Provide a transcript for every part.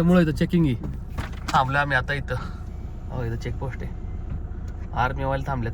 त्याच्यामुळे इथं चेकिंग आहे. थांबलो आम्ही आता इथं. हो इथं चेकपोस्ट आहे. आर्मी वाले थांबलेत.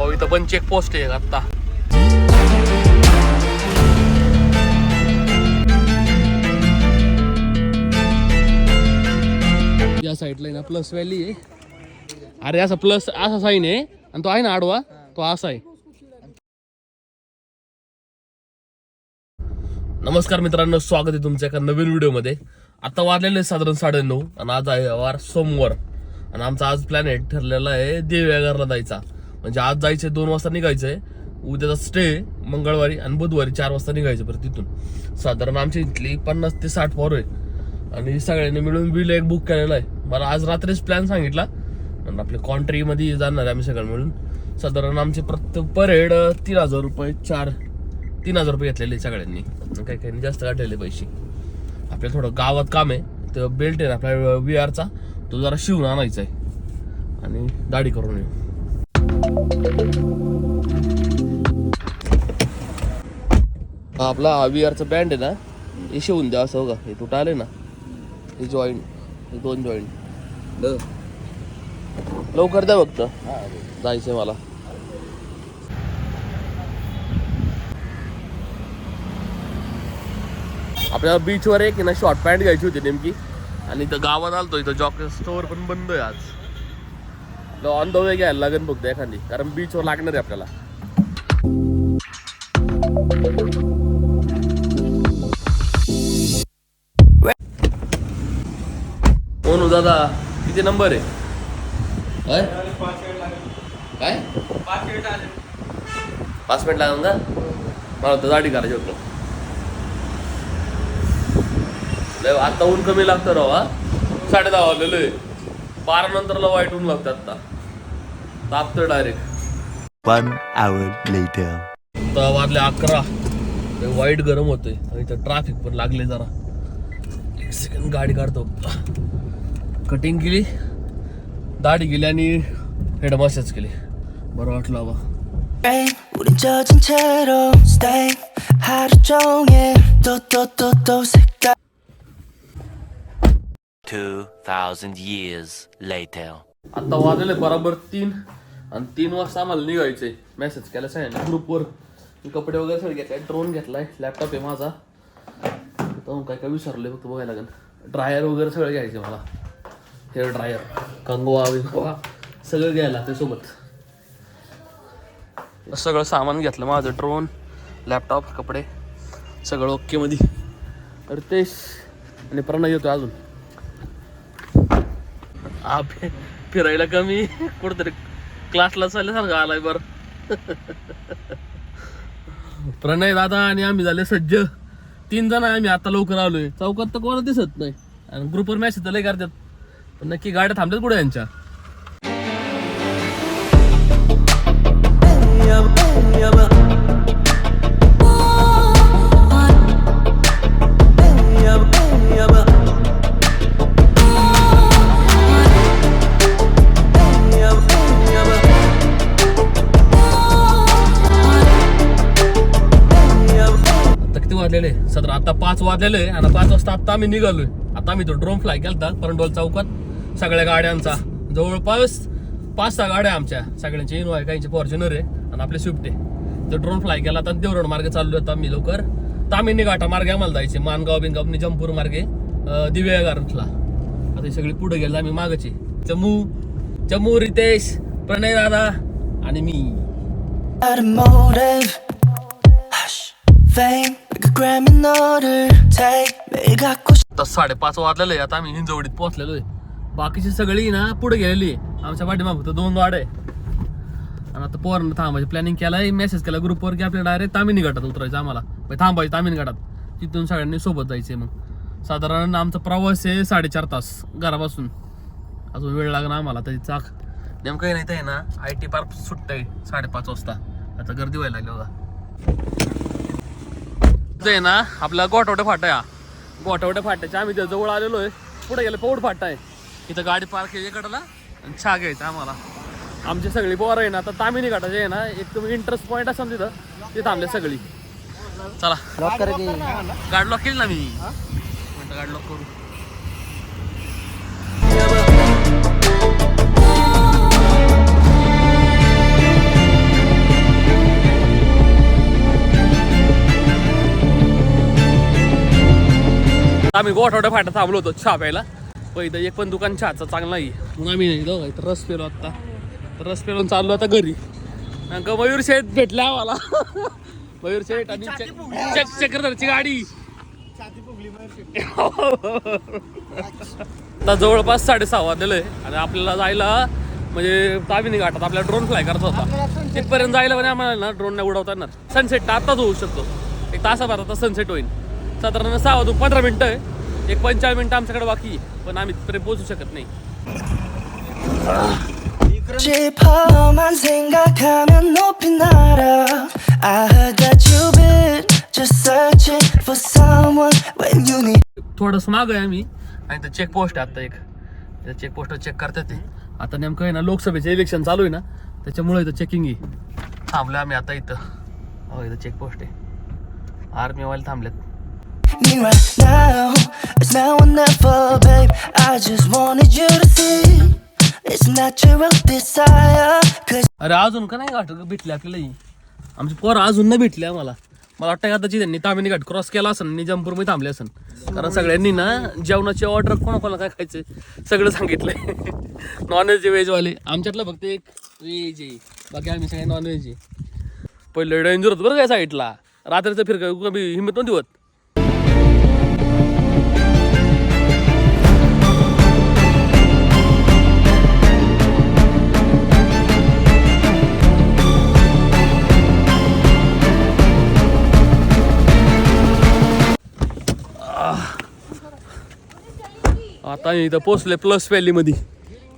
हो इथं पण चेकपोस्ट आहे आत्ता. या साईडला आहे ना प्लस व्हॅली आहे. अरे असा प्लस असा साईन आहे. आणि तो आहे ना आडवा? तो असा आहे. नमस्कार मित्रांनो स्वागत आहे तुमच्या एका नवीन व्हिडिओमध्ये. आता वाजलेले आहे साधारण साडेनऊ आणि आज आहे वार सोमवार. आणि आमचा आज प्लॅनेट ठरलेला आहे देवयागरला जायचा. म्हणजे आज जायचंय दोन वाजता निघायचंय. उद्याचा स्टे मंगळवारी आणि बुधवारी चार वाजता निघायचं बरं तिथून साधारण आमच्या इथली पन्नास ते साठ पोरं आहे आणि सगळ्यांनी मिळून बिल एक बुक केलेलं आहे. मला आज रात्रीच प्लॅन सांगितला. आणि आपल्या कॉन्ट्रीमध्ये जाणार आहे आम्ही सगळ्यांना मिळून. साधारण आमचे प्रत्येक पर हेड तीन हजार रुपये चार तीन हजार रुपये घेतलेले सगळ्यांनी. काही काही जास्त काढलेले पैसे. आपल्याला थोडं गावात काम आहे तर बेल्ट आहे ना आपल्या व्ही आरचा तो जरा शिवून आणायचा आहे. आणि दाढी करून येऊ. हा आपला व्ही आरचा बँड आहे ना हे शिवून द्या असं बघा. हे तुटा आले ना हे जॉईंट हे दोन जॉईंट लवकर द्या फक्त. जायचंय मला. आपल्याला बीचवर एक ना शॉर्ट पॅन्ट घ्यायची होती नेमकी. आणि इथं गावात आलतो इथं जॉक स्टोअर पण बंद आहे आज. ऑन द वे घ्यायला लागेल फक्त एखादी कारण बीचवर लागणार आहे आपल्याला. कोण दादा किती नंबर आहे? काय काय? पाच मिनिट लागून का? मला होतं दाढी करायची होतं. लय आता ऊन कमी लागतं राव हा साडे दहा वाजलेलं आहे बारा नंतरला वाईट ऊन लागतं आता तापतं डायरेक्ट One hour later. आता वाजले अकरा लय वाईट गरम होतंय आणि इथं ट्रॅफिक पण लागले जरा एक सेकंड गाडी काढतो कटिंग केली दाढी केली आणि हेड मसाज केली बरं वाटलं बाबा rain 우린 젖은 채로 stay 하루 종일 또또또또 색깔 2,000 years later. आता वाजले बरोबर तीन आणि तीन वाजता आम्हाला निघायचंय. मेसेज केला सांगितलं ग्रुपवर मी कपडे वगैरे सगळे घेतलाय ड्रोन घेतलाय. लॅपटॉप आहे माझा. तर काय काय विसरलोय फक्त बघायला लागेल. ड्रायर वगैरे सगळं घ्यायचे मला. हेअर ड्रायर कंगवा विंगवा सगळं घ्यायला त्यासोबत. सगळं सामान घेतलं माझं. ड्रोन लॅपटॉप कपडे. सगळं ओके मध्ये तर तेच. आणि प्रणय येतो अजून. हा फिरायला कमी कुठतरी क्लासला चालल्यासारखं आलाय बर. प्रणय दादा आणि आम्ही झाले सज्ज. तीन जण आहे आम्ही आता लवकर आलोय. चौकात तर कोणा दिसत नाही. आणि ग्रुपवर मॅसेज लय करतात. पण नक्की गाड्या थांबल्यात कुठे यांच्या? आता सतरा आता पाच वाजलेलं आहे आणि पाच वाजता आता आम्ही निघालोय. आता आम्ही तो ड्रोन फ्लाय केलता परंडोल चौकात. सगळ्या गाड्यांचा. जवळपास पाच सहा गाड्या आमच्या. सगळ्यांची इनोवा आहे काहींची फॉर्च्युनर आहे आणि आपले स्विफ्ट आहे. तर ड्रोन फ्लाय केला आता देवरोड मार्गे चाललो आता आम्ही लवकर. तामिनी घाटा मार्गे आम्हाला जायचे मानगाव बिनगाव निजामपूर मार्गे अं, दिव्या गारठला आता हे सगळी पुढे गेलो आम्ही मागचे. चमू चमू रितेश प्रणय दादा आणि मी. आता साडेपाच वाजलेलं आहे आता आम्ही हिंजवडीत पोहोचलेलो आहे बाकीची सगळी ना पुढे गेलेली आहे. आमच्या पाठीमाग फक्त दोन गाड आहे. आणि आता पोरांना थांबायची. प्लॅनिंग केलाय. मेसेज केला ग्रुपवर की आपल्या डायरेक्ट तामिनी गटात उतरायचं आम्हाला. थांबायचं तामिनी गटात तिथून सगळ्यांनी सोबत जायचे मग. साधारण आमचा प्रवास आहे साडेचार तास घरापासून. अजून वेळ लागणार आम्हाला त्याची चाक. नेमकं नाही ते ना आय टी पार्क सुटतंय साडेपाच वाजता. आता गर्दी व्हायला लागली बघा. ते आहे ना आपला गोठवडे फाटा हा. गोठवडे फाट्याच्या आम्ही त्या जवळ आलेलो आहे. पुढे गेलं पौड फाटा आहे. इथं गाडी पार्क आहे इकडला आणि चहा घ्यायचा आम्हाला. आमची सगळी पोरं आहे ना आता तामिनी घाटाचे आहे ना एक तुम्ही इंटरेस्ट पॉईंट असेल तिथं ते थांबले सगळी. चला. गाड लॉक केली ना मी. म्हणतं गाड लॉक करू. आम्ही गोठवड्या फाटा थांबलो होतो चहा प्यायला. पण इथं एक पण दुकान चहाचं चांगलं नाही. मग आम्ही नाही दोघं इथं रस पेलो आता. तर रस पेरून चाललो आता घरी. का मयूर शेठ भेटले आम्हाला. मयूर शेठ आणि चक- चक- चक्रधरची गाडी. आता जवळपास साडेसहा वाजलेलं आहे. आणि आपल्याला जायला म्हणजे तामिनी घाटात आपल्याला ड्रोन फ्लाय करायचा होता. तिथपर्यंत जायला म्हणजे आम्हाला ना ड्रोन नाही उडवता येणार. सनसेट आताच होऊ शकतो. एक तासाभरात सनसेट होईल. साधारण सहा वाजून पंधरा मिनटं आहे एक पंचाळीस मिनटं आमच्याकडे बाकी आहे पण आम्ही तिथपर्यंत पोहोचू शकत नाही 짚어만 생각하면 높이 날아 I heard that you've been just searching for someone when you need थोडंसं माग आहे आम्ही आणि तर चेक पोस्ट आहे आता एक चेक पोस्ट चेक करतात ते आता नेमकं आहे ना लोकसभेचे इलेक्शन चालू आहे ना त्याच्यामुळे इथं चेकिंग आहे थांबलो आम्ही आता इथं हो इथं चेक पोस्ट आहे आर्मीवाले थांबलेत Me right now. It's now or never, babe. I just wanted you to see. It's natural desire Cause अरे अजून का नाही घाट भेटले आपल्याला आमची पोरं अजून नाही भेटली आम्हाला. मला वाटतं का त्याची त्यांनी तामिनी घाट क्रॉस केला असेल निजामपूरमध्ये थांबले असेल कारण सगळ्यांनी ना जेवणाची ऑर्डर कोणाकोणाला काय खायचं सगळं सांगितलंय. नॉनव्हेज व्हेजवाले आमच्यातलं फक्त एक व्हेज आहे. बाकी आम्ही सगळे नॉनव्हेज आहे. पहिलं डेंजर होतं बरं काय साईडला रात्रीचं फिरकं कमी हिंमत नव्हती होत. आता इथं पोचले प्लस व्हॅलीमध्ये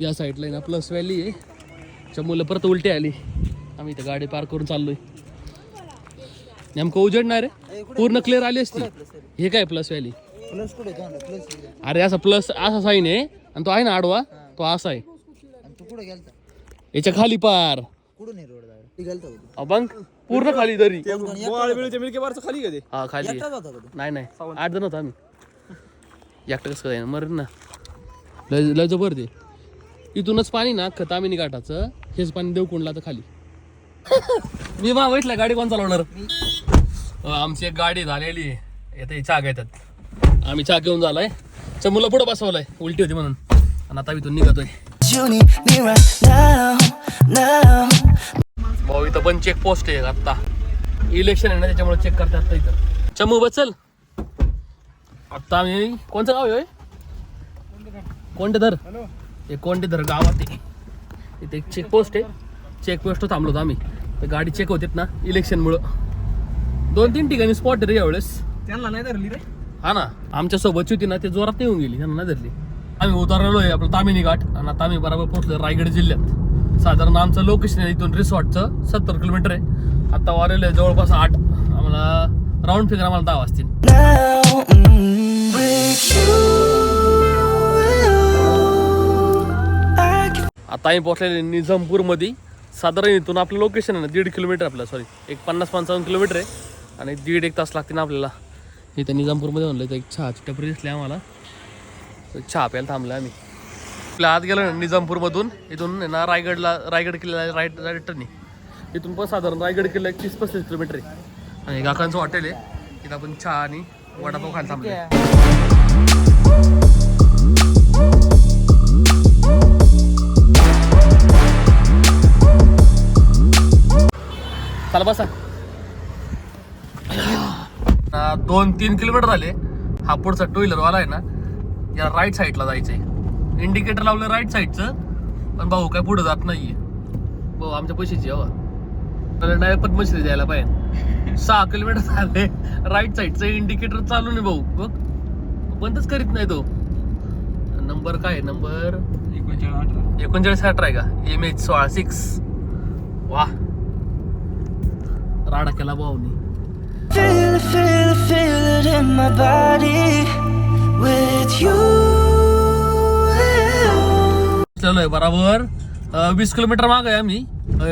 या साईडला आहे ना प्लस व्हॅली आहे. चमूला परत उलटी आली. आम्ही इथं गाडी पार्क करून चाललोय. नेमकं उजेडणार आहे? पूर्ण क्लिअर आली असती. हे काय प्लस व्हॅली अरे असा प्लस असा साईन आहे. आणि तो आहे ना आडवा. तो असा आहे. याच्या खाली पार. अबंग पूर्ण खाली तरी खाली हा खाली. नाही नाही. आठ जण होतो आम्ही. एकटं कसं काय मर ना. लय लय जबर ते इथूनच पाणी ना खतामिनी घाटाचं हेच पाणी देवकुंडला तर खाली. मी मा बैठला गाडी कोण चालवणार? आमची एक गाडी झालेली येते चहा घेतात आम्ही चहा घेऊन झालाय. चमुला पुढं बसवलाय. उलटी होती म्हणून. आणि आता इथून निघतोय. भाऊ इथं पण चेक पोस्ट आहे आता. इलेक्शन आहे ना त्याच्यामुळे चेक करतात इथं. चमू बचल आता आम्ही कोणचं गाव आहे होय? कोंडेधर हे कोंडेधर गावात आहे. इथे एक चेक पोस्ट आहे. चेक पोस्ट थांबलो होतो आम्ही. तर गाडी चेक होतेत ना इलेक्शनमुळं दोन तीन ठिकाणी स्पॉट रे यावेळेस. त्यांना नाही धरली रे. हा ना आमच्या सोबतची होती ना ते जोरात येऊन गेली त्यांना नाही धरली. आम्ही उतरलेलो आहे आपलं तामिनी घाट आणि आता आम्ही बरोबर पोहोचलो रायगड जिल्ह्यात. साधारण आमचं लोकेशन आहे इथून रिसॉर्टचं सत्तर किलोमीटर आहे. आता वारेल आहे जवळपास आठ. आम्हाला राऊंड फिगर आम्हाला दहा वाजतील. आता आम्ही पोहोचलेले निजामपूरमध्ये साधारण इथून आपलं लोकेशन आहे ना दीड किलोमीटर आपलं सॉरी एक पन्नास पंचावन्न किलोमीटर आहे. आणि दीड एक तास लागते ना आपल्याला. इथं निजामपूरमध्ये म्हणलं तर एक चहाची टपरी दिसली आम्हाला. तर चहा प्यायला थांबलं आम्ही. आपल्या आत गेलो ना निजामपूरमधून इथून आहे ना रायगडला रायगड किल्ला राईट रिटर्न इथून पण साधारण रायगड किल्ला एक तीस पस्तीस किलोमीटर आहे. आणि काकांचं हॉटेल आहे. तिथं आपण चहा आणि वडापाव खायला थांबले चला बसा. दोन तीन किलोमीटर झाले. हा पुढचा टू व्हीलरवाला आहे ना या राईट साईडला जायचंय. इंडिकेटर लावलं राईट साईडचं पण भाऊ काय पुढे जात नाहीये. भाऊ आमच्या पैशाची हवा. डायरेक्ट पद्मश्री द्यायला पाहिजे. सहा किलोमीटर झाले. राईट साईडचं इंडिकेटर चालू नाही भाऊ. बघ. बंदच करीत नाही तो. नंबर काय? आहे? नंबर एकोणचाळीस अठरा आहे का? एम एच सोळा सिक्स वा राडा केला भाऊनी. Feel feel feel it in my body with you. चलोय बराबर. वीस किलोमीटर माग आहे आम्ही.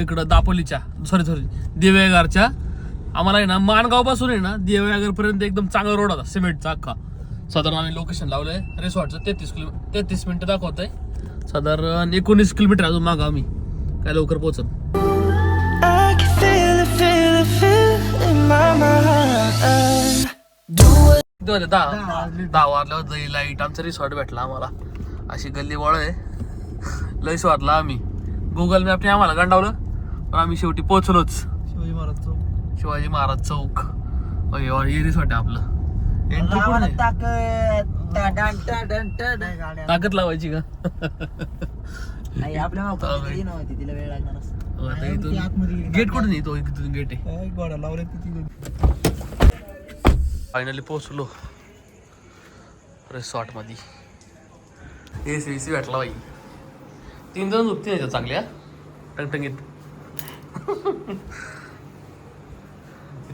इकडं दापोलीच्या. सॉरी सॉरी देवेगारच्या. आम्हाला आहे ना माणगावपासून आहे ना देवेगार पर्यंत एकदम चांगला रोड होता सिमेंटचा अख्खा. साधारण आम्ही लोकेशन लावलंय रिसॉर्टचं तेहतीस किलो तेहतीस मिनिटं दाखवत आहे साधारण एकोणीस किलोमीटर अजून मागं आम्ही. काय लवकर पोहोचत. दहा. दहा वाजल्यावर जाई लाइट आमचा रिसॉर्ट भेटला आम्हाला. अशी गल्ली वळ आहे. लईस वाटला आम्ही. गुगल मॅपने आम्हाला गंडावलं पण आम्ही शेवटी पोहोचलोच. शिवाजी महाराज चौक. शिवाजी महाराज चौक. रिसॉर्ट आहे आपलं. आहे? ताकद लावायची का? आपल्या मावशी नव्हती तिला वेळ लागणार असं. हो, आता इथून गेट कुठून येतो इथून गेट आहे. किती फायनली पोहोचलो. रिसॉर्टमध्ये ए सी सी भेटला बाई. तीन जण झोपते याच्यात चांगल्या. टंगटंगीत.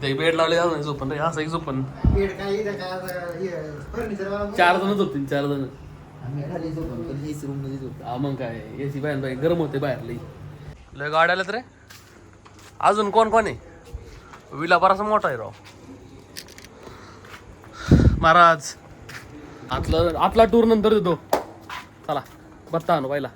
इथे बेड लावले जाऊ नाही झोपण रे असं एक झोपण चार जण झोपतील चार जण. हा मग काय ए सी बाहेर बाई गरम होते बाहेर लई. लय गाड्या आल्यात रे. अजून कोण कोण आहे? विला बराच मोठा आहे राव. महाराज आतला आतला टूर नंतर देतो. चला बत्ता आणू पहिला